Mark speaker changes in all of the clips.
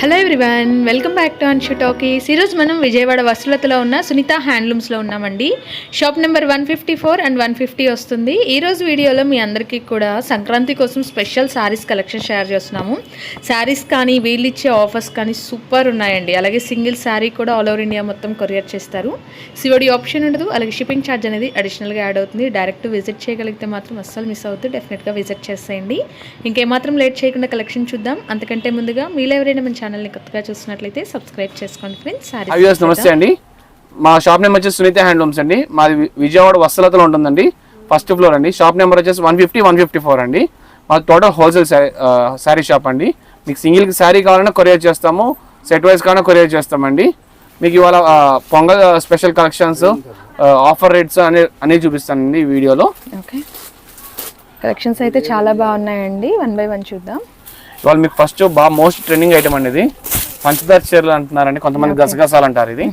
Speaker 1: Hello everyone welcome back to Anshu talkies ఈరోజు మనం విజయవాడ వసులతలో ఉన్న సునీత హ్యాండ్లూమ్స్లో ఉన్నామండి. Shop number one fifty four and one fifty వస్తుంది ఈరోజు వీడియోలో మీ అందరికీ కూడా సంక్రాంతి కోసం స్పెషల్ శారీస్ కలెక్షన్ షేర్ చేస్తున్నాము. శారీస్ కానీ వీళ్ళు ఇచ్చే ఆఫర్స్ కానీ సూపర్ ఉన్నాయండి. అలాగే సింగిల్ శారీ కూడా ఆల్ ఓవర్ ఇండియా మొత్తం కొరియర్ చేస్తారు. సివడి ఆప్షన్ ఉండదు అలాగే షిప్పింగ్ ఛార్జ్ అనేది అడిషనల్గా యాడ్ అవుతుంది. డైరెక్ట్ విజిట్ చేయగలిగితే మాత్రం అస్సలు మిస్ అవుతుంది డెఫినెట్గా విజిట్ చేసేయండి. ఇంకేమాత్రం లేట్ చేయకుండా కలెక్షన్ చూద్దాం. అంతకంటే ముందుగా మీలో ఎవరైనా మన ఛానల్ని కొత్తగా చూసినట్లయితే సబ్స్క్రైబ్ చేసుకోండి ఫ్రెండ్స్
Speaker 2: నమస్తే అండి. మా షాప్ నేమ్ వచ్చేసి సునీత హ్యాండ్లూమ్స్ అండి. మాది విజయవాడ వస్తలతలో ఉంటుందండి. ఫస్ట్ ఫ్లోర్ అండి. షాప్ నెంబర్ వచ్చేసి one fifty one fifty four అండి. మాది టోటల్ హోల్సేల్ శారీ షాప్ అండి. మీకు సింగిల్ శారీ కావాలన్నా కొరియర్ చేస్తాము. సెట్ వైజ్ కావాలన్నా కొరియర్ చేస్తామండి. మీకు ఇవాళ Pongal special collections offer rates అనే అనేవి చూపిస్తానండి ఈ వీడియోలో.
Speaker 1: ఓకే కలెక్షన్స్ అయితే చాలా బాగున్నాయండి. వన్ బై వన్ చూద్దాం.
Speaker 2: ఇవాళ మీకు ఫస్ట్ బాగా మోస్ట్ ట్రెండింగ్ ఐటమ్ అండి ఇది. పంచదార చీరలు అంటున్నారండి. కొంతమంది గసగసాలు అంటారు ఇది.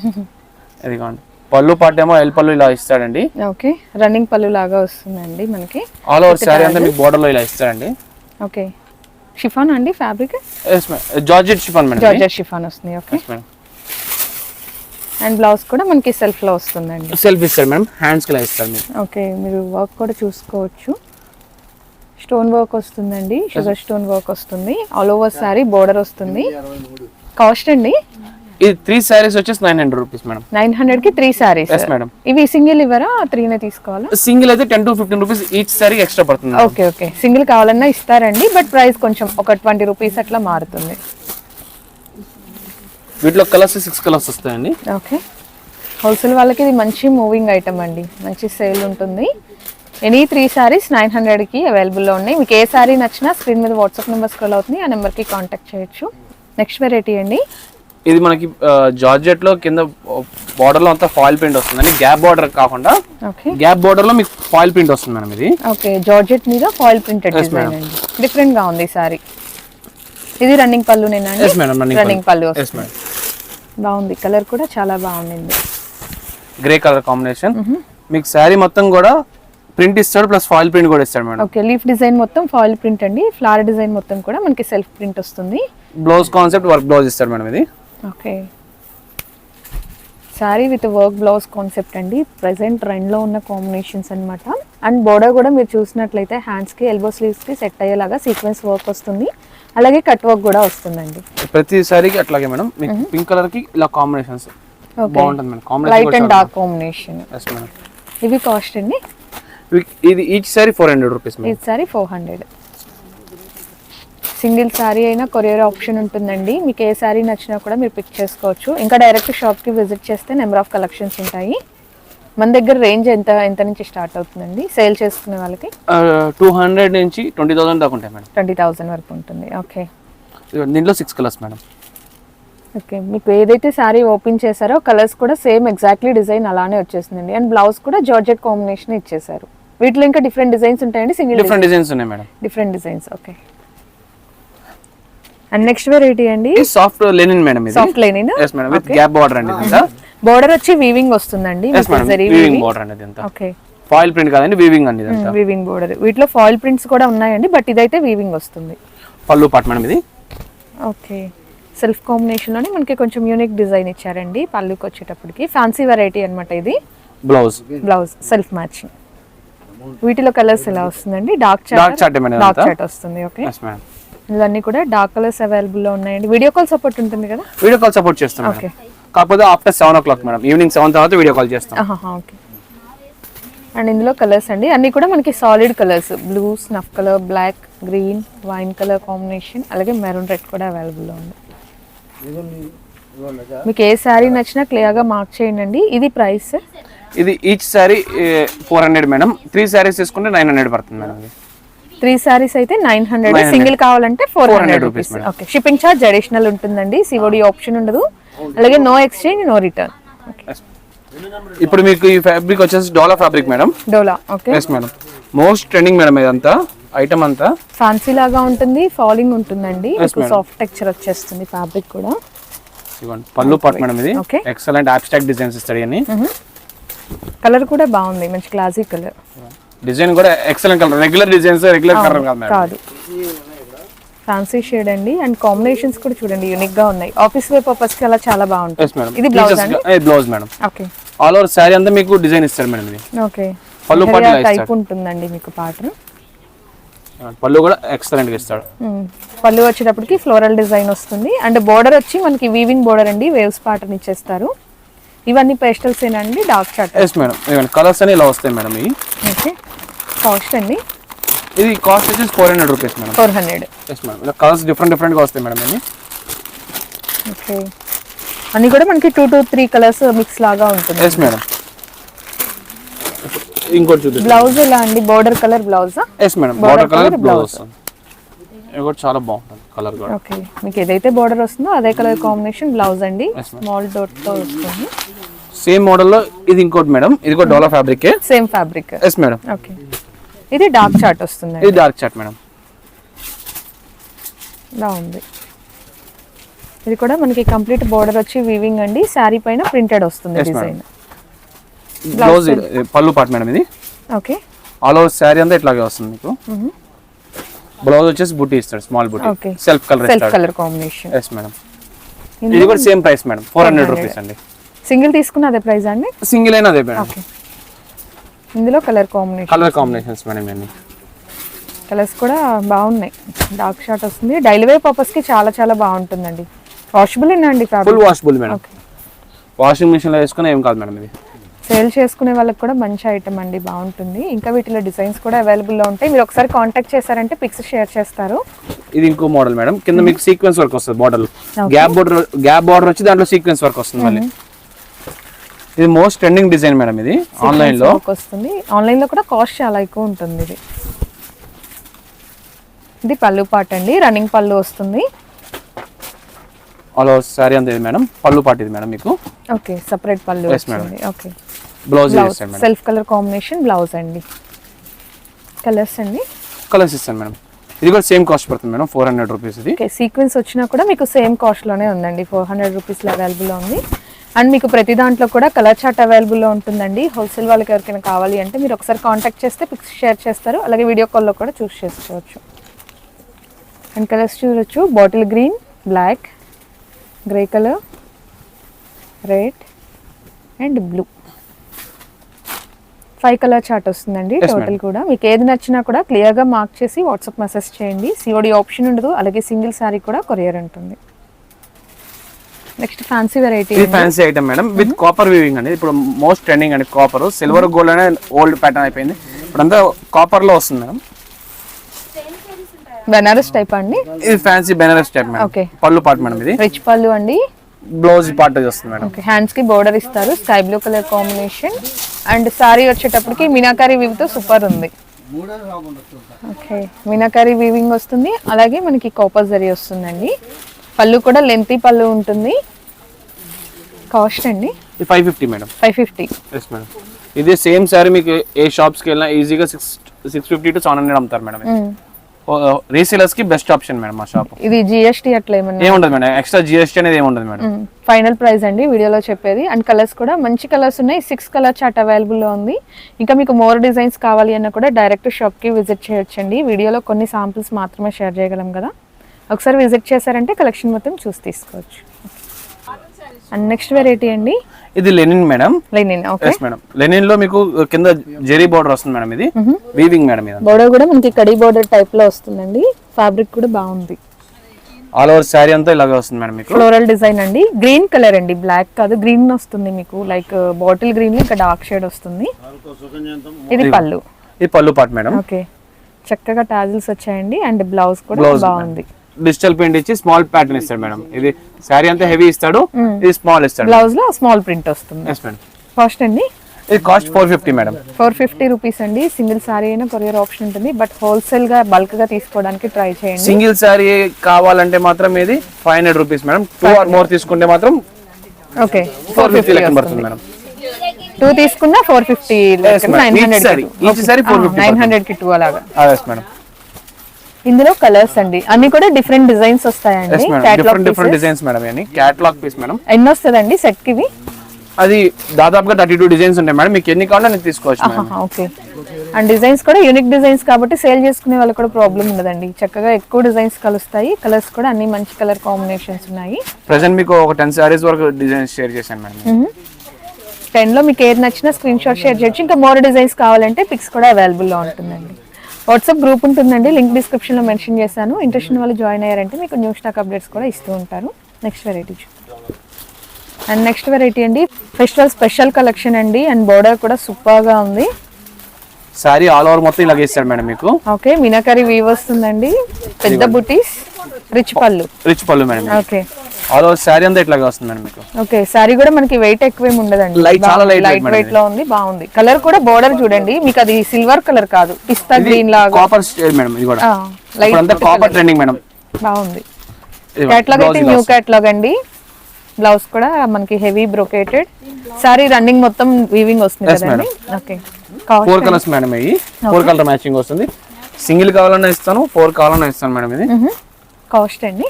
Speaker 2: ఇదిగోండి. పళ్ళు పాటేమో ఎల్ పళ్ళు ఇలా ఇస్తాడండి.
Speaker 1: ఓకే రన్నింగ్ పళ్ళు లాగా వస్తుందండి మనకి.
Speaker 2: ఆల్ ఓవర్ శారీ అంతా మీకు border లో ఇలా ఇస్తారండి.
Speaker 1: ఓకే షిఫాన్ అండి fabric
Speaker 2: yes madam georgette chiffon madam
Speaker 1: georgette chiffon వస్తుంది okay
Speaker 2: yes madam
Speaker 1: and blouse కూడా మనకి సెల్ఫ్లో వస్తుందండి.
Speaker 2: సెల్ఫ్ ఇస్తారు మేడం హ్యాండ్స్కి ఇలా ఇస్తారు మీకు
Speaker 1: ఓకే మీరు వర్క్ కూడా చూసుకోవచ్చు. స్టోన్ వర్క్ వస్తుందండి షుగర్ స్టోన్ వర్క్ వస్తుంది. ఆల్ ఓవర్ సారీ బోర్డర్ వస్తుంది. కాస్ట్ అండి?
Speaker 2: ఇది త్రీ శారీస్ వచ్చేసి nine hundred rupees madam
Speaker 1: nine హండ్రెడ్కి త్రీ సారీస్
Speaker 2: మేడం
Speaker 1: ఇవి సింగిల్ ఇవ్వరా త్రీనే తీసుకోవాలా?
Speaker 2: సింగిల్ అయితే ten to fifteen rupees each sari extra పడుతుంది.
Speaker 1: ఓకే ఓకే సింగిల్ కావాలన్నా ఇస్తారండి బట్ ప్రైస్ కొంచెం ఒక ట్వంటీ రూపీస్ అట్లా మారుతుంది.
Speaker 2: వీటిలో కలర్స్ సిక్స్ కలర్స్ వస్తాయండి.
Speaker 1: ఓకే హోల్సేల్ వాళ్ళకి ఇది మంచి మూవింగ్ ఐటమ్ అండి. మంచి సేల్ ఉంటుంది. ఎనీ త్రీ సారీస్ నైన్ హండ్రెడ్కి అవైలబుల్లో ఉన్నాయి. మీకు ఏ సారీ నచ్చినా స్క్రీన్ మీద వాట్సాప్ నెంబర్ స్క్రోల్ అవుతుంది. ఆ నెంబర్కి కాంటాక్ట్ చేయొచ్చు. నెక్స్ట్ వెరైటీ అండి.
Speaker 2: ఇది మనకి జార్జెట్లో కింద బార్డర్లో అంతా ఫాయిల్ ప్రింట్ వస్తుందండి. గ్యాప్ బార్డర్ కాకుండా
Speaker 1: ఓకే.
Speaker 2: గ్యాప్ బార్డర్లో మీకు ఫాయిల్ ప్రింట్ వస్తుంది మేడం ఇది.
Speaker 1: ఓకే జార్జెట్ మీద ఫాయిల్ ప్రింటెడ్ డిజైన్ అండి. డిఫరెంట్గా ఉంది సారీ. ఇది రన్నింగ్
Speaker 2: ఎస్ మేడం రన్నింగ్
Speaker 1: పళ్ళు బాగుంది. కలర్ కూడా చాలా బాగుంది.
Speaker 2: Grey colour combination. మీకు శారీ మొత్తం కూడా ప్రింట్ ఇస్తాడు ప్లస్ ఫాయిల్ ప్రింట్ కూడా ఇస్తాడు మేడం.
Speaker 1: ఓకే లీఫ్ డిజైన్ మొత్తం ఫాయిల్ ప్రింట్ అండి. ఫ్లవర్ డిజైన్ మొత్తం కూడా మనకి సెల్ఫ్ ప్రింట్ వస్తుంది.
Speaker 2: బ్లౌజ్ కాన్సెప్ట్ వర్క్ బ్లౌజ్ ఇస్తాడు మేడం ఇది.
Speaker 1: Okay. Sari with work blouse concept అండి. ప్రజెంట్ ట్రెండ్లో ఉన్న కాంబినేషన్స్ అన్నమాట. అండ్ బోర్డర్ కూడా మీరు చూసినట్లయితే హ్యాండ్స్కి ఎల్బో స్లీవ్స్కి సెట్ అయ్యేలాగా సీక్వెన్స్ వర్క్ వస్తుంది. అలాగే కట్ వర్క్ కూడా వస్తుందండి.
Speaker 2: ప్రతి సారీకి అట్లాగే మేడం మీకు పింక్ కలర్కి ఇలా కాంబినేషన్స్ బాగుంటుంది madam.
Speaker 1: Light and dark combination ఇవి కాస్ట్ అండి.
Speaker 2: ఇది each sari four hundred rupees
Speaker 1: ఇది sari four hundred single sari అయినా కొరియర్ ఆప్షన్ ఉంటుందండి. మీకు ఏ శారీ నచ్చినా కూడా మీరు పిక్ చేసుకోవచ్చు. ఇంకా డైరెక్ట్ షాప్కి విజిట్ చేస్తే నెంబర్ ఆఫ్ కలెక్షన్స్ ఉంటాయి. మన దగ్గర రేంజ్ ఎంత ఎంత నుంచి స్టార్ట్ అవుతుందండి? సేల్ చేసుకునే వాళ్ళకి?
Speaker 2: టూ హండ్రెడ్ నుంచి ట్వంటీ థౌసండ్ దాకా ఉంటాయి మేడం
Speaker 1: ట్వంటీ థౌజండ్ వరకు ఉంటుంది. ఓకే
Speaker 2: దీంట్లో సిక్స్ కలర్స్ మేడం
Speaker 1: ఓకే మీకు ఏదైతే శారీ ఓపెన్ చేశారో కలర్స్ కూడా సేమ్ ఎగ్జాక్ట్లీ డిజైన్ అలానే వచ్చేసిందండి. అండ్ బ్లౌజ్ కూడా జార్జెట్ కాంబినేషన్ ఇచ్చేసారు వీటిలో ఇంకా డిఫరెంట్ డిజైన్స్ ఉంటాయండి సింగిల్
Speaker 2: డిఫరెంట్ డిజైన్స్? ఉన్నాయి madam.
Speaker 1: Different designs okay. And next variety అండి?
Speaker 2: సాఫ్ట్ లెనిన్ మేడం ఇది.
Speaker 1: Soft line
Speaker 2: yes madam with gap border అండి ఇదంతా.
Speaker 1: బోర్డర్ వచ్చి వీవింగ్ వస్తుందండి
Speaker 2: ఎస్ మేడం వీవింగ్ బార్డర్ అండి ఇదంతా.
Speaker 1: ఓకే.
Speaker 2: ఫాయిల్ ప్రింట్ కాదండి వీవింగ్ అండి ఇదంతా.
Speaker 1: వీవింగ్ బోర్డర్ వీటిలో ఫాయిల్ ప్రింట్స్ కూడా ఉన్నాయండి బట్ ఇదైతే వీవింగ్ వస్తుంది.
Speaker 2: పళ్ళు పాట్ మేడం ఇది.
Speaker 1: ఓకే. సెల్ఫ్ కాంబినేషన్లోనే మనకి కొంచెం యూనిక్ డిజైన్ ఇచ్చారండి పళ్ళుకి వచ్చేటప్పటికి. ఫ్యాన్సీ వెరైటీ అన్నమాట ఇది.
Speaker 2: బ్లౌజ్
Speaker 1: బ్లౌజ్ సెల్ఫ్ మ్యాచింగ్ వీటిలో కలర్స్ ఎలా వస్తుందండి? డార్క్ చాట్ డార్క్ చాట్ వస్తుంది ఓకే ఇవన్నీ కూడా డార్క్ కలర్స్ అవైలబుల్లో ఉన్నాయండి. వీడియో కాల్ సపోర్ట్ ఉంటుంది కదా?
Speaker 2: వీడియో కాల్ సపోర్ట్ చేస్తాం
Speaker 1: ఓకే
Speaker 2: కాకపోతే after seven o'clock madam evening seven తర్వాత వీడియో కాల్ చేస్తాం.
Speaker 1: ఓకే అండ్ ఇందులో కలర్స్ అండి. అన్నీ కూడా మనకి solid colours blue snuff colour black green wine colour combination అలాగే మెరూన్ రెడ్ కూడా అవైలబుల్లో ఉంది. మీకు ఏ శారీ నచ్చినా క్లియర్గా మార్క్ చేయండి. ఇది ప్రైస్?
Speaker 2: ఇది each sari four hundred madam. Three saris తీసుకుంటే నైన్ హండ్రెడ్ పడుతుంది మేడం. ఇది
Speaker 1: త్రీ శారీస్ అయితే నైన్ హండ్రెడ్.
Speaker 2: 900.
Speaker 1: సింగిల్ కావాలంటే four
Speaker 2: 400
Speaker 1: hundred rupees. Okay. Shipping charge additional ఉంటుందండి. సిఓడి ఆప్షన్ ఉండదు. అలాగే నో ఎక్స్చేంజ్ నో రిటర్న్
Speaker 2: ఇప్పుడు మీకు ఈ ఫ్యాబ్రిక్ వచ్చేసి Dola fabric madam.
Speaker 1: Dola okay
Speaker 2: yes madam most trending madam ఇదంతా. ఐటమ్ అంతా?
Speaker 1: ఫ్యాన్సీ లాగా ఉంటుంది ఫాలింగ్ ఉంటుందండి. సాఫ్ట్ టెక్చర్ వచ్చేస్తుంది ఫ్యాబ్రిక్ కూడా.
Speaker 2: ఇవ్వండి పళ్ళు పాట్ మేడం ఇది. ఎక్సలెంట్ అబ్స్ట్రాక్ట్ డిజైన్స్ ఇస్తాడు అని
Speaker 1: కలర్ కూడా బాగుంది మంచి క్లాసిక్ కలర్
Speaker 2: డిజైన్ కూడా excellent colour regular designs regular colour కాదు
Speaker 1: ఫ్యాన్సీ షేడ్ అండి అండ్ కాంబినేషన్స్ కూడా చూడండి యూనిక్గా ఉన్నాయి. ఆఫీస్ వేర్ పర్పస్కి అలా చాలా బాగుంటుంది
Speaker 2: ఎస్ మేడం
Speaker 1: ఇది బ్లౌజ్ అండి?
Speaker 2: Blouse madam
Speaker 1: okay
Speaker 2: all over sari అంతా మీకు డిజైన్ ఇస్తారు మేడం ఇది.
Speaker 1: ఓకే
Speaker 2: పళ్ళు పాటు
Speaker 1: టైప్ ఉంటుందండి మీకు పాటను
Speaker 2: పళ్ళు కూడా ఎక్సలెంట్గా ఇస్తాడు.
Speaker 1: పళ్ళు వచ్చేటప్పటికి ఫ్లోరల్ డిజైన్ వస్తుంది. అండ్ బోర్డర్ వచ్చి మనకి వీవింగ్ బోర్డర్ అండి వేవ్స్ పాటర్న్ ఇచ్చేస్తారు. ఇవన్నీ పేస్టల్స్ ఏనండి డార్క్ చార్ట్
Speaker 2: ఎస్ మేడం ఇవన్నీ కలర్స్ అని ఇలా వస్తాయి మేడం ఇవి.
Speaker 1: ఓకే. కాస్ట్ అండి?
Speaker 2: ఇది కాస్ట్ వచ్చేసి four hundred rupees madam
Speaker 1: four hundred
Speaker 2: yes madam ఇలా కలర్స్ డిఫరెంట్ డిఫరెంట్గా వస్తాయి మేడం ఇవి
Speaker 1: ఓకే. అన్ని కూడా మనకి two to three colours mix లాగా ఉంటుంది.
Speaker 2: ఎస్ మేడం ఇంకోటి చూద్దాం
Speaker 1: బ్లౌజ్ ఎలా అండి? Border colour బ్లౌజా?
Speaker 2: Yes madam border colour blouse కూడా చాలా బాగుంటుంది కలర్ కూడా.
Speaker 1: ఓకే మీకు ఏదైతే బోర్డర్ వస్తుందో అదే కలర్ కాంబినేషన్ బ్లౌజ్ అండి. స్మాల్ డోట్తో వస్తుంది.
Speaker 2: సేమ్ మోడల్లో ఇది ఇంకోటి మేడం ఇది కూడా Dola fabric
Speaker 1: same fabric
Speaker 2: yes madam
Speaker 1: okay ఇది డార్క్ చార్ట్ వస్తుంది
Speaker 2: ఇది డార్క్ చాట్ మేడం
Speaker 1: ఉంది. ఇది కూడా మనకి కంప్లీట్ బోర్డర్ వచ్చి వీవింగ్ అండి. శారీ పైన ప్రింటెడ్ వస్తుంది డిజైన్
Speaker 2: బ్లౌజ్ పళ్ళు పాట మేడం ఇది.
Speaker 1: ఓకే
Speaker 2: ఆల్ ఓవర్ శారీ అంతా ఇట్లాగే వస్తుంది మీకు. బ్లౌజ్ వచ్చేసి బుట్టి ఇస్తాడు స్మాల్ బుట్టి. Self colour
Speaker 1: self colour combination
Speaker 2: yes madam ఇది కూడా same price madam four hundred rupees అండి.
Speaker 1: సింగిల్ తీసుకున్న అదే ప్రైస్ అండి?
Speaker 2: సింగిల్ అయినా అదే మేడం
Speaker 1: ఓకే ఇందులో colour combination
Speaker 2: colour combinations madam ఇవన్నీ.
Speaker 1: కలర్స్ కూడా బాగున్నాయి. డార్క్ షార్ట్ వస్తుంది. డైలీ వేర్ పర్పస్కి చాలా చాలా బాగుంటుందండి. వాషబుల్ అండి
Speaker 2: ఫుల్ వాషబుల్ మేడం వాషింగ్ మిషన్లో వేసుకుని ఏం కాదు మేడం ఇది.
Speaker 1: సేల్ చేసుకునే వాళ్ళకి కూడా మంచి ఐటమ్ అండి బాగుంటుంది. ఇంకా వీటిలో డిజైన్స్ కూడా available లో ఉంటాయి. మీరు ఒకసారి కాంటాక్ట్ చేశారంటే పిక్స్ షేర్ చేస్తారు.
Speaker 2: ఇది ఇంకో మోడల్ మేడం. కింద మీకు సీక్వెన్స్ వర్క్ వస్తుంది border
Speaker 1: Okay.
Speaker 2: Gap border gap border వచ్చి దాంట్లో సీక్వెన్స్ వర్క్ వస్తుంది మళ్ళీ. ఇది మోస్ట్ ట్రెండింగ్ డిజైన్ మేడం ఇది
Speaker 1: ఆన్లైన్లో వస్తుంది. ఆన్లైన్లో కూడా కాస్ట్ చాలా ఎక్కువ ఉంటుంది ఇది. ఇది పళ్ళు పాట అండి. రన్నింగ్ పళ్ళు వస్తుంది.
Speaker 2: ఆల్ ఓవర్ సారీ అంతా ఇది మేడం పళ్ళు పాటు ఇది మేడం మీకు
Speaker 1: ఓకే సపరేట్ పళ్ళు
Speaker 2: madam.
Speaker 1: వస్తుంది okay
Speaker 2: blouse madam
Speaker 1: self colour combination blouse అండి. కలర్స్ అండి?
Speaker 2: కలర్స్ ఇస్తాను మేడం ఇది కూడా సేమ్ కాస్ట్ పడుతుంది మేడం ఫోర్ హండ్రెడ్ రూపీస్ ఇది.
Speaker 1: ఓకే సీక్వెన్స్ వచ్చినా కూడా మీకు సేమ్ కాస్ట్లోనే ఉందండి. ఫోర్ హండ్రెడ్ రూపీస్లో అవైలబుల్లో ఉంది. అండ్ మీకు ప్రతి దాంట్లో కూడా కలర్ చార్ట్ అవైలబుల్లో ఉంటుందండి. హోల్సేల్ వాళ్ళకి ఎవరికైనా కావాలి అంటే మీరు ఒకసారి కాంటాక్ట్ చేస్తే పిక్స్ షేర్ చేస్తారు. అలాగే వీడియో కాల్లో కూడా చూస్ చేసుకోవచ్చు. అండ్ కలర్స్ చూడొచ్చు. Bottle green black grey colour red and blue five colour chart వస్తుందండి. టోటల్. కూడా. మీకు ఏది నచ్చినా కూడా క్లియర్గా మార్క్ చేసి వాట్సాప్ మెసేజ్ చేయండి. సిఓడి ఆప్షన్ ఉండదు. అలాగే సింగిల్ శారీ కూడా కొరియర్ ఉంటుంది. నెక్స్ట్ ఫ్యాన్సీ వెరైటీ
Speaker 2: ఇది fancy item madam with copper weaving అండి ఇప్పుడు మోస్ట్ ట్రెండింగ్ అండి కాపర్ సిల్వర్ గోల్డ్ అనే ఓల్డ్ ప్యాటర్న్ అయిపోయింది. ఇప్పుడంతా కాపర్లో వస్తుంది మేడం
Speaker 1: బెనారస్ టైప్ అండి?
Speaker 2: ఇది fancy Banaras type madam.
Speaker 1: Okay.
Speaker 2: పళ్ళు పాటు మేడం ఇది.
Speaker 1: రిచ్ పళ్ళు అండి.
Speaker 2: బ్లౌజ్ పార్ట్ వస్తుంది మేడం.
Speaker 1: ఓకే హ్యాండ్స్కి బోర్డర్ ఇస్తారు. Sky blue colour combination and saree వచ్చేటప్పటికి మీనాకారి వీవ్తో సూపర్ ఉంది. ఓకే మీనాకారి వీవింగ్ వస్తుంది. అలాగే మనకి కాపర్ జరీ వస్తుందండి. పళ్ళు కూడా లెంతీ పళ్ళు ఉంటుంది. కాస్ట్ అండి.
Speaker 2: Five fifty madam.
Speaker 1: Five fifty
Speaker 2: yes madam. ఇది సేమ్ సారీ మీకు ఏ షాప్స్కి వెళ్ళినా ఈజీగా six six fifty to seven hundred అమ్ముతారు మేడం రీసేలర్స్కి బెస్ట్ ఆప్షన్ మేడం మా షాప్
Speaker 1: ఇది జిఎస్టీ అట్లా ఏమన్నా?
Speaker 2: ఏముండదు మేడం ఎక్స్ట్రా జిఎస్టీ అనేది ఏముండదు మేడం.
Speaker 1: ఫైనల్ ప్రైస్ అండి వీడియోలో చెప్పేది. అండ్ కలర్స్ కూడా మంచి కలర్స్ ఉన్నాయి. సిక్స్ కలర్ చార్ట్ అవైలబుల్లో ఉంది. ఇంకా మీకు మోర్ డిజైన్స్ కావాలి అన్న కూడా డైరెక్ట్ షాప్కి విజిట్ చేయొచ్చండి. వీడియోలో కొన్ని సాంపిల్స్ మాత్రమే షేర్ చేయగలం కదా. ఒకసారి విజిట్ చేశారంటే కలెక్షన్ మొత్తం చూసి తీసుకోవచ్చు. అండ్ నెక్స్ట్ వెరైటీ అండి?
Speaker 2: ఇది linen madam
Speaker 1: linen okay
Speaker 2: madam లెనిన్లో మీకు కింద జెరీ బార్డర్ వస్తుంది మేడం ఇది. వీవింగ్ మేడం ఇది.
Speaker 1: బోర్డర్ కూడా మనకి కడీ బోర్డర్ టైప్లో వస్తుందండి. ఫ్యాబ్రిక్ కూడా బాగుంది.
Speaker 2: ఆల్ ఓవర్ శారీ అంతా ఇలాగే వస్తుంది మేడం మీకు.
Speaker 1: ఫ్లోరల్ డిజైన్ అండి. గ్రీన్ కలర్ అండి బ్లాక్ కాదు గ్రీన్ వస్తుంది మీకు. లైక్ బాటిల్ గ్రీన్ ఇంకా డార్క్ షేడ్ వస్తుంది. ఇది పళ్ళు.
Speaker 2: ఇది పళ్ళు పాటు మేడం
Speaker 1: ఓకే చక్కగా టాజిల్స్ వచ్చాయండి అండ్ బ్లౌజ్ కూడా బాగుంది.
Speaker 2: డిజిటల్ ప్రింట్ ఇచ్చి స్మాల్ ప్యాటర్న్ ఇస్తాడు మేడం. ఇది శారీ అంతా హెవీ ఇస్తాడు ఇది స్మాల్ ఇస్తాడు.
Speaker 1: బ్లౌజ్లో స్మాల్ ప్రింట్ వస్తుంది.
Speaker 2: ఎస్ మేడం
Speaker 1: కాస్ట్ అండి?
Speaker 2: ఇది cost four fifty madam.
Speaker 1: Four fifty rupees అండి. సింగిల్ సారీ అయినా కొరియర్ ఆప్షన్ ఉంటుంది. బట్ హోల్సేల్గా బల్క్గా తీసుకోవడానికి ట్రై చేయండి.
Speaker 2: సింగిల్ శారీ కావాలంటే మాత్రం ఇది five hundred rupees madam. Two or more తీసుకుంటే మాత్రం
Speaker 1: ఓకే.
Speaker 2: ఫోర్ ఫిఫ్టీ లెక్కన పడుతుంది మేడం.
Speaker 1: టూ తీసుకున్నా four fifty. Nine hundred
Speaker 2: saree. Each saree 450
Speaker 1: nine హండ్రెడ్కి టూ అలాగా.
Speaker 2: ఎస్ మేడం
Speaker 1: ఇందులో కలర్స్ అండి. అన్ని కూడా డిఫరెంట్ డిజైన్స్ వస్తాయండి.
Speaker 2: Different different. డిజైన్స్ మేడం ఇవన్నీ. క్యాటలాగ్ పీస్ మేడం
Speaker 1: ఎన్ని వస్తుందండి సెట్కి
Speaker 2: అది దాదాపుగా థర్టీ టూ డిజైన్స్ ఉంటాయి మేడం మీకు ఎన్ని కావాలో నేను తీసుకోవచ్చు
Speaker 1: ఓకే. అండ్ డిజైన్స్ కూడా యూనిక్ డిజైన్స్ కాబట్టి సేల్ చేసుకునే వాళ్ళకి కూడా ప్రాబ్లం ఉండదండి. చక్కగా ఎక్కువ డిజైన్స్ కలుస్తాయి. కలర్స్ కూడా అన్ని మంచి కలర్ కాంబినేషన్స్ ఉన్నాయి.
Speaker 2: ప్రజెంట్ మీకు ఒక టెన్ శారీస్ వరకు డిజైన్ షేర్ చేశాను మేడం
Speaker 1: టెన్లో మీకు ఏది నచ్చినా స్క్రీన్ షాట్ షేర్ చేయొచ్చు. ఇంకా మోర్ డిజైన్స్ కావాలంటే పిక్స్ కూడా అవైలబుల్లో ఉంటుందండి. వాట్సాప్ గ్రూప్ ఉంటుందండి. లింక్ డిస్క్రిప్షన్లో మెన్షన్ చేశాను. ఇంట్రెస్ట్ ఉన్న వాళ్ళు జాయిన్ అయ్యారంటే మీకు న్యూ స్టాక్ అప్డేట్స్ కూడా ఇస్తూ ఉంటారు. Next variety and next variety అండి. ఫెస్టివల్ స్పెషల్ కలెక్షన్ అండి. అండ్ బోర్డర్ కూడా సూపర్గా ఉంది.
Speaker 2: శారీ ఆల్ ఓవర్ మొత్తం ఇలాగ ఇస్తాడు మేడం మీకు.
Speaker 1: ఓకే మీనాకరి వీవ్ వస్తుందండి. పెద్ద బుటీస్ రిచ్ పళ్ళు.
Speaker 2: రిచ్ పళ్ళు madam.
Speaker 1: Okay.
Speaker 2: All over saree అంతా ఇట్లాగే వస్తుంది మేడం మీకు.
Speaker 1: ఓకే సారీ కూడా మనకి వెయిట్ ఎక్కువేం ఉండదండి.
Speaker 2: Light, చాలా
Speaker 1: లైట్
Speaker 2: మేడం
Speaker 1: వెయిట్లో ఉంది బాగుంది. కలర్ కూడా బోర్డర్ చూడండి మీకు అది సిల్వర్ కలర్ కాదు పిస్తా గ్రీన్ లాగా.
Speaker 2: కాపర్ స్టేజ్ మేడం ఇది కూడా.
Speaker 1: లైట్
Speaker 2: ఇప్పుడంతా కాపర్ ట్రెండింగ్ మేడం.
Speaker 1: బాగుంది.
Speaker 2: blouse
Speaker 1: అయితే న్యూ క్యాట్లాగ్ అండి. బ్లౌజ్ కూడా మనకి హెవీ బ్రొకేటెడ్ సారీ రన్నింగ్ మొత్తం వీవింగ్ వస్తుంది కదండి. ఓకే
Speaker 2: ఫోర్ కలర్స్ మేడం ఇవి ఫోర్ కలర్ మ్యాచింగ్ వస్తుంది. సింగిల్ కావాలన్నా ఇస్తాను ఫోర్ కావాలన్నా ఇస్తాను మేడం ఇది.
Speaker 1: కాస్ట్ అండి.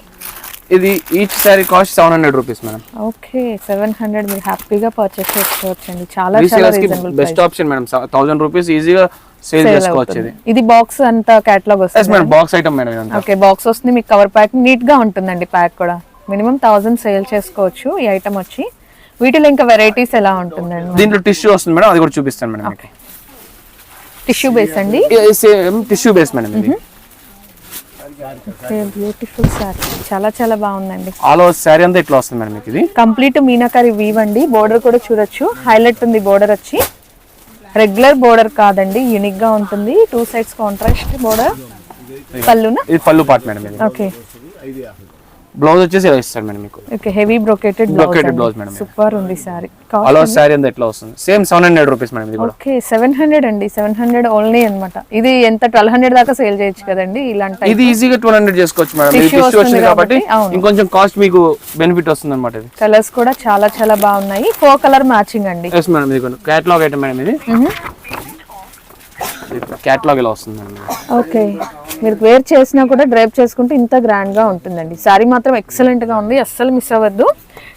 Speaker 2: ఇది each saree cost seven hundred rupees madam
Speaker 1: okay seven hundred మీరు హ్యాపీగా పర్చేస్ చేసుకోవచ్చు అండి చాలా చాలా
Speaker 2: best option madam thousand rupees ఈజీగా సేల్ చేసుకోవచ్చు ఇది.
Speaker 1: ఇది బాక్స్ అంతా క్యాట్లాగ్
Speaker 2: ఎస్
Speaker 1: వస్తుంది
Speaker 2: madam box item madam
Speaker 1: okay box వస్తుంది. మీకు కవర్ ప్యాక్ నీట్గా ఉంటుందండి ప్యాక్ కూడా. మినిమం థౌసండ్ సేల్ చేసుకోవచ్చు ఈ ఐటమ్ వచ్చి. వీటిలో ఇంకా వెరైటీస్ ఎలా ఉంటుందండి?
Speaker 2: దీంట్లో టిష్యూ వస్తుంది మేడం అది కూడా చూపిస్తాను మేడం
Speaker 1: టిష్యూ బేస్ అండి?
Speaker 2: సేమ్ టిష్యూ బేస్ మేడం ఇది.
Speaker 1: బ్యూటిఫుల్ సారీ చాలా చాలా బాగుందండి.
Speaker 2: ఆల్ ఓవర్ శారీ అంతా ఇట్లా వస్తుంది మేడం ఇది
Speaker 1: కంప్లీట్ మీనాకరి వీవ్ అండి. బోర్డర్ కూడా చూడొచ్చు. హైలైట్ ఉంది బోర్డర్ వచ్చి. రెగ్యులర్ బోర్డర్ కాదండి యూనిక్గా ఉంటుంది. టూ సైడ్స్ కాంట్రాస్ట్ బోర్డర్ పళ్ళున?
Speaker 2: ఇది పళ్ళు పార్ట్ మేడం
Speaker 1: ఓకే
Speaker 2: బ్లౌజ్ వచ్చేసి ఇలా ఇస్తాడు మేడం మీకు.
Speaker 1: Okay heavy brocaded
Speaker 2: Brocaded blouse, madam.
Speaker 1: Super ఉంది సారీ
Speaker 2: ఓవర్ శారీ అంతా ఇట్లా వస్తుంది? Same seven hundred rupees madam ఇది కూడా.
Speaker 1: ఓకే సెవెన్ హండ్రెడ్ అండి. సెవెన్ హండ్రెడ్ ఓన్లీ అన్నమాట. ఇది ఎంత? ట్వెల్వ్ హండ్రెడ్ దాకా సేల్ చేయొచ్చు కదండి ఇలాంటి
Speaker 2: ఇది ఈజీగా ట్వెల్వ్ హండ్రెడ్ చేసుకోవచ్చు మేడం. ఇది టిష్యూ వచ్చింది కాబట్టి. ఇంకొంచెం కాస్ట్ మీకు బెనిఫిట్ వస్తుంది అనమాట ఇది.
Speaker 1: కలర్స్ కూడా చాలా చాలా బాగున్నాయి. ఫోర్ కలర్ మ్యాచింగ్ అండి.
Speaker 2: ఎస్ మేడం ఇది క్యాటలాగ్ ఐటమ్ మేడం ఇది. క్యాటలాగ్ ఇలా వస్తుంది. మేడం ఇది.
Speaker 1: ఓకే. మీరు వేర్ చేసినా కూడా డ్రైప్ చేసుకుంటే ఇంత గ్రాండ్గా ఉంటుందండి. సారీ మాత్రం ఎక్సలెంట్గా ఉంది. అస్సలు మిస్ అవ్వద్దు.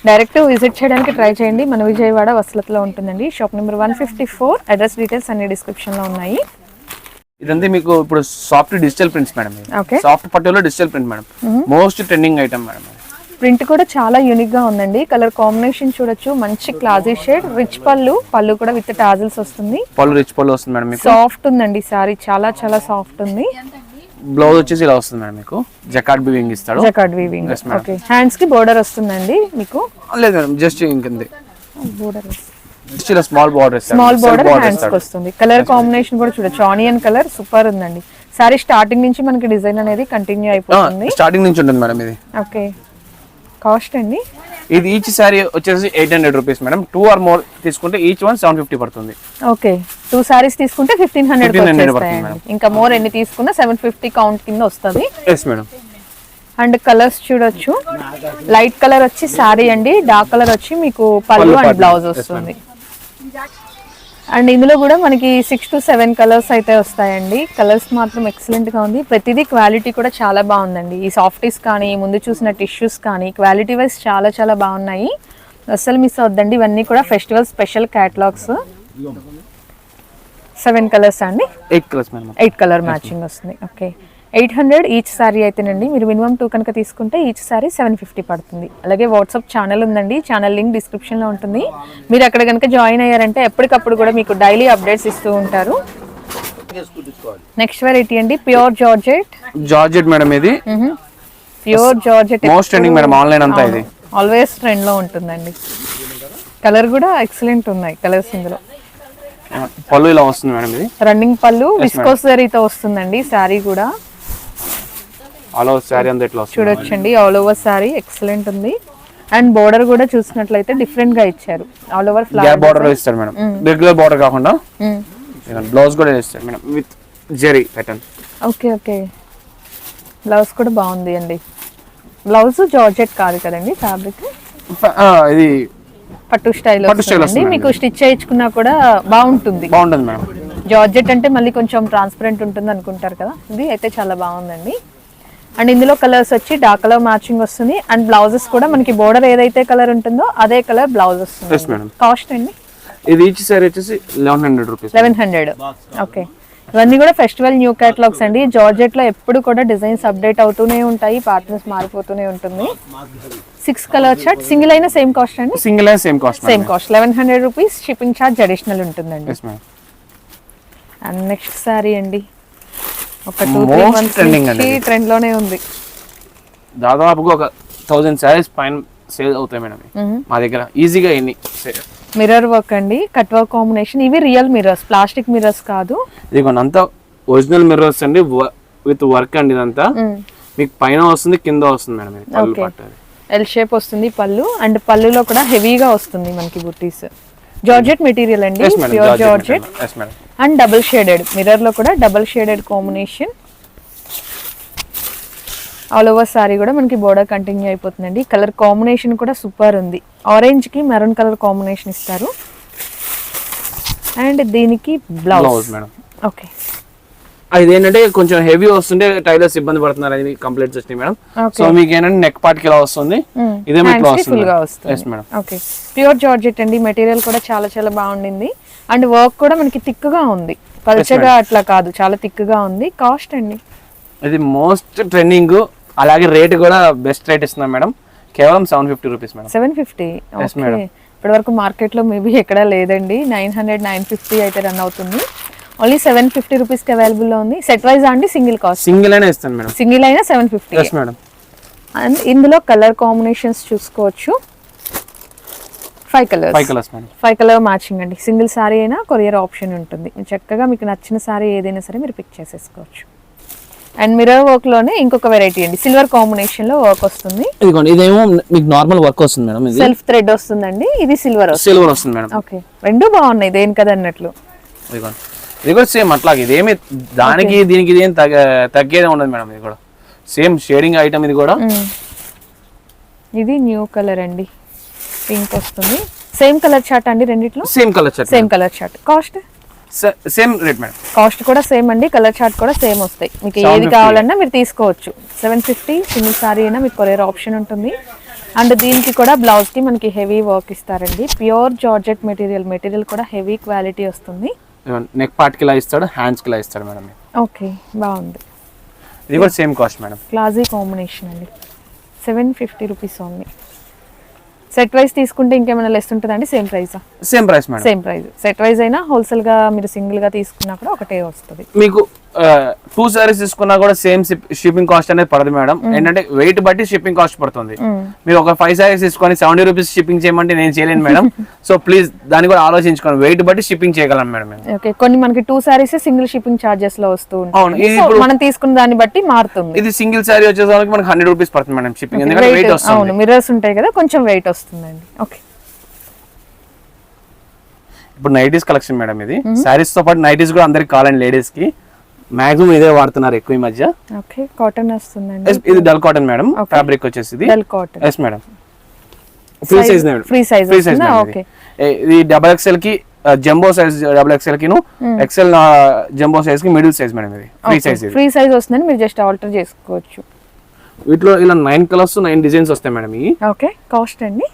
Speaker 1: డైరెక్ట్ విజిట్ చేయడానికి ట్రై చేయండి. మన విజయవాడ వసలతలో ఉంటుందండి. Shop number one fifty four address details అన్ని డిస్క్రిప్షన్లో ఉన్నాయి.
Speaker 2: ఇదంతా మీకు ఇప్పుడు soft digital prints madam soft పట్టులో digital print madam most trending item madam.
Speaker 1: Print కూడా చాలా యూనిక్గా ఉందండి. కలర్ కాంబినేషన్ చూడొచ్చు. మంచి క్లాసీ షేడ్ రిచ్ పళ్ళు. పళ్ళు కూడా విత్ టాజిల్స్ వస్తుంది.
Speaker 2: పళ్ళు రిచ్ పళ్ళు వస్తుంది మేడం
Speaker 1: సాఫ్ట్ ఉందండి సారీ. చాలా చాలా సాఫ్ట్ ఉంది.
Speaker 2: బ్లౌజ్ వచ్చేసి ఇలా వస్తుంది మేడం మీకు? జకాట్ బివింగ్ ఇస్తాడు.
Speaker 1: Jacquard weaving. ఓకే హ్యాండ్స్కి బోర్డర్ వస్తుందండి మీకు?
Speaker 2: లేదు మేడం జస్ట్ ఇంకంది
Speaker 1: బోర్డర్
Speaker 2: జస్ట్ ఇలా స్మాల్ బార్డర్
Speaker 1: స్మాల్ బోర్డర్
Speaker 2: హ్యాండ్స్కి
Speaker 1: వస్తుంది. కలర్ కాంబినేషన్ కూడా చూడొచ్చు. ఆనియన్ కలర్ సూపర్ ఉందండి. సారీ స్టార్టింగ్ నుంచి మనకి డిజైన్ అనేది కంటిన్యూ అయిపోతుంది.
Speaker 2: స్టార్టింగ్ నుంచి ఉంటుంది మేడం ఇది.
Speaker 1: ఓకే కాస్ట్ అండి?
Speaker 2: ఇది ఈచ్ శారీ వచ్చేసి eight hundred rupees madam two or more తీసుకుంటే ఈచ్ వన్ సెవెన్ ఫిఫ్టీ పడుతుంది.
Speaker 1: ఓకే. టూ సారీస్ తీసుకుంటే ఫిఫ్టీన్ హండ్రెడ్
Speaker 2: 1500
Speaker 1: వచ్చేస్తాయండి. ఇంకా మోర్ ఎన్ని తీసుకున్నా సెవెన్ ఫిఫ్టీ కౌంట్ కింద వస్తుంది.
Speaker 2: ఎస్ మేడం
Speaker 1: అండ్ కలర్స్ చూడొచ్చు. లైట్ కలర్ వచ్చి సారీ అండి. డార్క్ కలర్ వచ్చి మీకు పళ్ళు అండ్. బ్లౌజ్ వస్తుంది. అండ్ ఇందులో కూడా మనకి సిక్స్ టు సెవెన్ కలర్స్ అయితే వస్తాయండి. కలర్స్ మాత్రం ఎక్సలెంట్గా ఉంది. ప్రతిదీ క్వాలిటీ కూడా చాలా బాగుందండి. ఈ సాఫ్టీస్ కానీ ముందు చూసిన టిష్యూస్ కానీ క్వాలిటీ వైజ్ చాలా చాలా బాగున్నాయి. అస్సలు మిస్ అవద్దండి ఇవన్నీ కూడా festival special catalogues seven colours అండి.
Speaker 2: Eight colours
Speaker 1: eight colour matching వస్తుంది. Okay eight hundred each saree అయితేనండి. మీరు మినిమం టూ కనుక తీసుకుంటే ఈచ్ సారీ సెవెన్ ఫిఫ్టీ పడుతుంది. అలాగే వాట్సాప్ ఛానల్ ఉందండి. ఛానల్ లింక్ డిస్క్రిప్షన్లో ఉంటుంది. మీరు అక్కడ కనుక జాయిన్ అయ్యారంటే ఎప్పటికప్పుడు కూడా మీకు డైలీ అప్డేట్స్ ఇస్తూ ఉంటారు. నెక్స్ట్ వెరైటీ అండి. Pure georgette.
Speaker 2: జార్జెట్ మేడం ఇది.
Speaker 1: Pure georgette
Speaker 2: most trending madam. Online అంతా ఇది.
Speaker 1: ఆల్వేస్ ట్రెండ్లో ఉంటుందండి. కలర్ కూడా ఎక్సలెంట్ ఉన్నాయి. కలర్స్ ఇందులో.
Speaker 2: పళ్ళు ఇలా వస్తుంది మేడం ఇది.
Speaker 1: రన్నింగ్ పళ్ళు విస్కోస్ జరీతో వస్తుందండి. శారీ కూడా.
Speaker 2: ఆల్ ఓవర్ శారీ అంతా ఇట్లా
Speaker 1: చూడొచ్చండి. ఆల్ ఓవర్ సారీ ఎక్సలెంట్ ఉంది. అండ్ బోర్డర్ కూడా చూసినట్లయితే డిఫరెంట్గా ఇచ్చారు. ఆల్ ఓవర్ ఫ్లవర్
Speaker 2: బార్డర్ ఇస్తాడు మేడం. రెగ్యులర్ బార్డర్ కాకుండా బ్లౌజ్ కూడా ఇస్తాడు madam. With zari pattern
Speaker 1: okay okay blouse కూడా బాగుంది అండి. బ్లౌజ్ జార్జెట్ కాదు కదండి ఫ్యాబ్రిక్
Speaker 2: ఇది
Speaker 1: పట్టు స్టైల్
Speaker 2: పట్టు
Speaker 1: వస్తుంది మీకు స్టిచ్ చేయించుకున్నా కూడా బాగుంటుంది.
Speaker 2: బాగుంటుంది మేడం.
Speaker 1: జార్జెట్ అంటే మళ్ళీ కొంచెం ట్రాన్స్పరెంట్ ఉంటుంది అనుకుంటారు కదా. ఇది అయితే చాలా బాగుందండి. అండ్ ఇందులో కలర్స్ వచ్చి డార్క్ కలర్ మ్యాచింగ్ వస్తుంది. అండ్ బ్లౌజెస్ కూడా మనకి బోర్డర్ ఏదైతే కలర్ ఉంటుందో అదే కలర్ బ్లౌజ్ వస్తుంది. కాస్ట్ అండి
Speaker 2: ఇది ఈచ్ శారీ వచ్చేసి eleven hundred rupees
Speaker 1: eleven hundred okay ఇవన్నీ కూడా ఫెస్టివల్ న్యూ క్యాటలాగ్స్ అండి. జార్జెట్లో ఎప్పుడు కూడా డిజైన్స్ అప్డేట్ అవుతూనే ఉంటాయి. ప్యాటర్న్స్ మారిపోతూనే ఉంటుంది. సిక్స్ కలర్ చార్ట్ సింగిల్ అయినా సేమ్ కాస్ట్ అండి?
Speaker 2: సింగిల్ అయినా same cost
Speaker 1: same cost eleven hundred rupees shipping charge additional ఉంటుందండి. అండ్ నెక్స్ట్ సారీ అండి. ఒక టూ త్రీ మంత్స్ నుంచి. ట్రెండ్లోనే ఉంది.
Speaker 2: దాదాపుగా ఒక థౌజండ్ శారీస్ పైన సేల్ అవుతాయి మేడం. మా దగ్గర ఈజీగా ఎన్ని
Speaker 1: మిర్రర్ వర్క్ అండి కట్ వర్క్ కాంబినేషన్ ఇవి రియల్ మిర్రర్స్ ప్లాస్టిక్ మిర్రర్స్ కాదు.
Speaker 2: ఇదిగోండి అంతా ఒరిజినల్ మిర్రర్స్ అండి విత్ వర్క్ అండి ఇదంతా. మీకు పైన వస్తుంది కింద వస్తుంది మేడం
Speaker 1: ఎల్ షేప్ వస్తుంది పళ్ళు అండ్ పళ్ళులో కూడా హెవీగా వస్తుంది మనకి బుట్టీస్ జార్జెట్ మెటీరియల్ అండి pure georgette and double shaded మిర్రర్లో కూడా double shaded combination all over saree కూడా మనకి బోర్డర్ కంటిన్యూ అయిపోతుందండి. కలర్ కాంబినేషన్ కూడా సూపర్ ఉంది. ఆరెంజ్కి మెరూన్ కలర్ కాంబినేషన్ ఇస్తారు. అండ్ దీనికి
Speaker 2: బ్లౌజ్ మేడం
Speaker 1: ఓకే
Speaker 2: ఇది ఏంటంటే కొంచెం హెవీ వస్తుంటే టైలర్స్ ఇబ్బంది పడుతున్నారు. అని కంప్లైంట్స్ వచ్చినాయి మేడం. సో మీకు ఏంటంటే నెక్ పార్ట్ ఇలా వస్తుంది. ఇదే ఎస్
Speaker 1: వస్తుంది.
Speaker 2: మేడం
Speaker 1: ఓకే ప్యూర్ జార్జెట్ అండి. మెటీరియల్ కూడా చాలా చాలా బాగుండింది. అండ్ వర్క్ కూడా మనకి థిక్గా ఉంది పల్చగా అట్లా కాదు చాలా థిక్గా ఉంది. కాస్ట్ అండి.
Speaker 2: ఇది మోస్ట్ ట్రెండింగ్ అలాగే రేట్ కూడా బెస్ట్ రేట్ ఇస్తున్నాం మేడం. కేవలం seven fifty rupees madam.
Speaker 1: Seven fifty?
Speaker 2: Madam.
Speaker 1: ఇప్పటి వరకు మార్కెట్లో మేబీ ఎక్కడా లేదండి. నైన్ హండ్రెడ్ నైన్ ఫిఫ్టీ అయితే రన్ అవుతుంది. ఓన్లీ సెవెన్ ఫిఫ్టీ రూపీస్కి అవైలబుల్లో ఉంది. సెట్ వైజ్ అండి సింగిల్ కాస్ట్.
Speaker 2: సింగిల్ అయినా ఇస్తాను మేడం.
Speaker 1: సింగిల్ అయినా సెవెన్ ఫిఫ్టీ.
Speaker 2: మేడం
Speaker 1: అండ్ ఇందులో కలర్ కాంబినేషన్స్ చూసుకోవచ్చు. Five colours
Speaker 2: five colours
Speaker 1: five colour matching అండి. సింగిల్ సారీ అయినా కొరియర్ ఆప్షన్ ఉంటుంది. చక్కగా మీకు నచ్చిన సారీ ఏదైనా సరే మీరు పిక్ చేసేసుకోవచ్చు. అండ్ మిర్రర్ వర్క్లోనే ఇంకొక వెరైటీ అండి. సిల్వర్ కాంబినేషన్లో వర్క్ వస్తుంది.
Speaker 2: ఇదిగోండి ఇదేమో మీకు నార్మల్ వర్క్ వస్తుంది మేడం ఇది.
Speaker 1: సెల్ఫ్ థ్రెడ్ వస్తుందండి. ఇది సిల్వర్ వస్తుంది.
Speaker 2: సిల్వర్ వస్తుంది మేడం.
Speaker 1: ఓకే రెండు బాగున్నాయి దేని కదా అన్నట్లు.
Speaker 2: ఇదిగోండి. ఇది కూడా సేమ్ అట్లాగే ఇదేమి దానికి దీనికి ఇది తగ్గ తగ్గేది ఉండదు మేడం ఇది కూడా. సేమ్ షేడింగ్ ఐటమ్ ఇది కూడా.
Speaker 1: మ్మ్. ఇది న్యూ కలర్ అండి. పింక్ వస్తుంది. సేమ్ కలర్ చార్ట్ అండి రెండిట్లో?
Speaker 2: Same colour shirt
Speaker 1: same colour chart cost
Speaker 2: same rate madam
Speaker 1: cost కూడా సేమ్ అండి కలర్ చార్ట్ కూడా సేమ్ వస్తాయి. మీకు ఏది
Speaker 2: 750.
Speaker 1: కావాలన్నా మీరు తీసుకోవచ్చు. సెవెన్ ఫిఫ్టీ సింగిల్ సారీ అయినా మీకు కొరియర్ ఆప్షన్ ఉంటుంది. అండ్ దీనికి కూడా బ్లౌజ్కి మనకి హెవీ వర్క్ ఇస్తారండి. ప్యూర్ జార్జెట్ మెటీరియల్ మెటీరియల్ కూడా హెవీ క్వాలిటీ వస్తుంది.
Speaker 2: నెక్ పార్ట్కి ఇలా ఇస్తాడు హ్యాండ్స్కి ఇలా ఇస్తాడు మేడం
Speaker 1: ఓకే బాగుంది.
Speaker 2: ఇది కూడా same cost madam
Speaker 1: classy combination అండి. Seven fifty rupees only set wise తీసుకుంటే ఇంకేమైనా లెస్ ఉంటుందండి? Same price
Speaker 2: same price
Speaker 1: same price set wise అయినా హోల్సేల్గా మీరు సింగిల్గా తీసుకున్నా కూడా ఒకటే వస్తుంది.
Speaker 2: మీకు టూ సారీస్ తీసుకున్నా కూడా సేమ్ షిప్పింగ్ కాస్ట్ అనేది పడదు మేడం ఏంటంటే వెయిట్ బట్టి షిప్పింగ్ కాస్ట్ పడుతుంది. మీరు ఒక ఫైవ్ సారీస్ తీసుకొని సెవెంటీ రూపీస్ షిప్పింగ్ చేయమంటే నేను చేయలేను మేడం సో ప్లీజ్ దాన్ని కూడా ఆలోచించుకోండి. వెయిట్ బట్టి షిప్పింగ్ చేయగలను మేడం
Speaker 1: ఓకే కొన్ని మనకి టూ సారీస్ సింగిల్ షిప్పింగ్ చార్జెస్లో వస్తూ
Speaker 2: అవును,
Speaker 1: మనం తీసుకున్న దాన్ని బట్టి మారుతుంది.
Speaker 2: ఇది సింగిల్ సారీ వచ్చేసరికి మనకి హండ్రెడ్ రూపీస్ పడుతుంది మేడం షిప్పింగ్ ఎందుకంటే వెయిట్ వస్తుంది.
Speaker 1: మిర్రర్స్ ఉంటాయి కదా కొంచెం వెయిట్ వస్తుందండి. ఓకే
Speaker 2: ఇప్పుడు నైటీస్ కలెక్షన్ మేడం ఇది. సారీస్తో పాటు నైటీస్ కూడా అందరికి కావాలండి లేడీస్కి. మాక్సిమం ఇదే వాడుతున్నారు ఎక్కువ ఈ మధ్య.
Speaker 1: ఓకే కాటన్ వస్తుందండి.
Speaker 2: ఇది డల్ కాటన్ మేడం. ఫ్యాబ్రిక్ వచ్చేసి ఇది
Speaker 1: dull cotton
Speaker 2: yes madam. Free size
Speaker 1: size
Speaker 2: free size
Speaker 1: వస్తుందా? Okay.
Speaker 2: ఇది. డబల్ ఎక్స్ఎల్కి జంబో సైజ్ డబల్ ఎక్స్ఎల్కి ఎక్స్ఎల్ జంబో సైజ్కి మిడిల్ సైజ్ మేడం ఇది. ఫ్రీ సైజ్
Speaker 1: ఫ్రీ సైజ్ వస్తుందని మీరు జస్ట్ ఆల్టర్ చేసుకోవచ్చు.
Speaker 2: వీటిలో ఇలా నైన్ కలర్స్ నైన్ డిజైన్స్ వస్తాయి మేడం ఇవి.
Speaker 1: ఓకే కాస్ట్ అండి?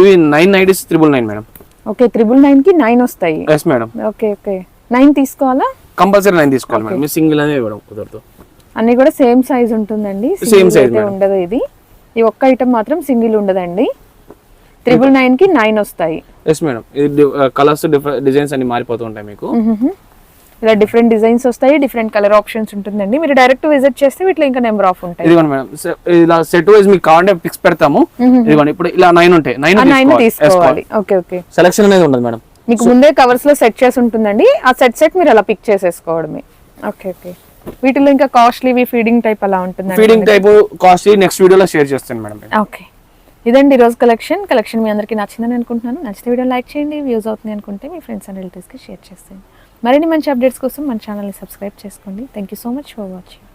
Speaker 2: ఇవి nine nighties triple nine madam.
Speaker 1: Okay triple నైన్కి నైన్ వస్తాయి.
Speaker 2: Yes madam.
Speaker 1: Okay okay. Nine తీసుకోవాలా?
Speaker 2: కంపల్సరీ నైన్ తీసుకోవాలి మేడం. మీరు సింగిల్ అనేది ఇవ్వడం కుదరదు.
Speaker 1: అన్ని కూడా సేమ్ సైజ్ ఉంటుందండి. అయితే
Speaker 2: madam.
Speaker 1: ఉండదు ఇది. ఈ ఒక్క ఐటమ్ మాత్రం సింగిల్ ఉండదండి. త్రిబుల్ నైన్కి నైన్ వస్తాయి.
Speaker 2: Yes madam. ఇది కలర్స్ డిఫరెంట్ డిజైన్స్ అన్ని మారిపోతూ ఉంటాయి మీకు.
Speaker 1: ఇలా డిఫరెంట్ డిజైన్స్ వస్తాయి డిఫరెంట్ కలర్ ఆప్షన్స్ ఉంటుందండి. మీరు డైరెక్ట్ విజిట్ చేస్తే వీటిలో ఇంకా నెంబర్ ఆఫ్ ఉంటాయి.
Speaker 2: ఇదిగోండి మేడం. ఇలా సెట్ వైజ్ మీకు కావాలంటే పిక్స్ పెడతాము. ఇదిగోండి ఇప్పుడు ఇలా నైన్ ఉంటాయి. నైన్
Speaker 1: తీసుకోవాలి. ఓకే ఓకే
Speaker 2: సెలక్షన్ అనేది ఉండదు మేడం.
Speaker 1: మీకు ముందే కవర్స్లో సెట్ చేసి ఉంటుందండి. ఆ సెట్ సెట్ మీరు అలా పిక్ చేసేసుకోవడమే. Okay okay. వీటిలో ఇంకా కాస్ట్లీవి ఫీడింగ్ టైప్ అలా ఉంటుందండి
Speaker 2: ఫీడింగ్ టైప్ కాస్ట్ నెక్స్ట్ వీడియోలో షేర్ చేస్తాను మేడం
Speaker 1: ఓకే. ఇదండి ఈరోజు కలెక్షన్ కలెక్షన్ మీ అందరికీ నచ్చిందని అనుకుంటున్నాను. నచ్చితే వీడియో లైక్ చేయండి. వ్యూస్ అవుతుంది అనుకుంటే మీ ఫ్రెండ్స్ అండ్ రిలేటివ్స్కి షేర్ చేసేయండి. మరిన్ని మంచి అప్డేట్స్ కోసం మన ఛానల్ని సబ్స్క్రైబ్ చేసుకోండి. Thank you so much for watching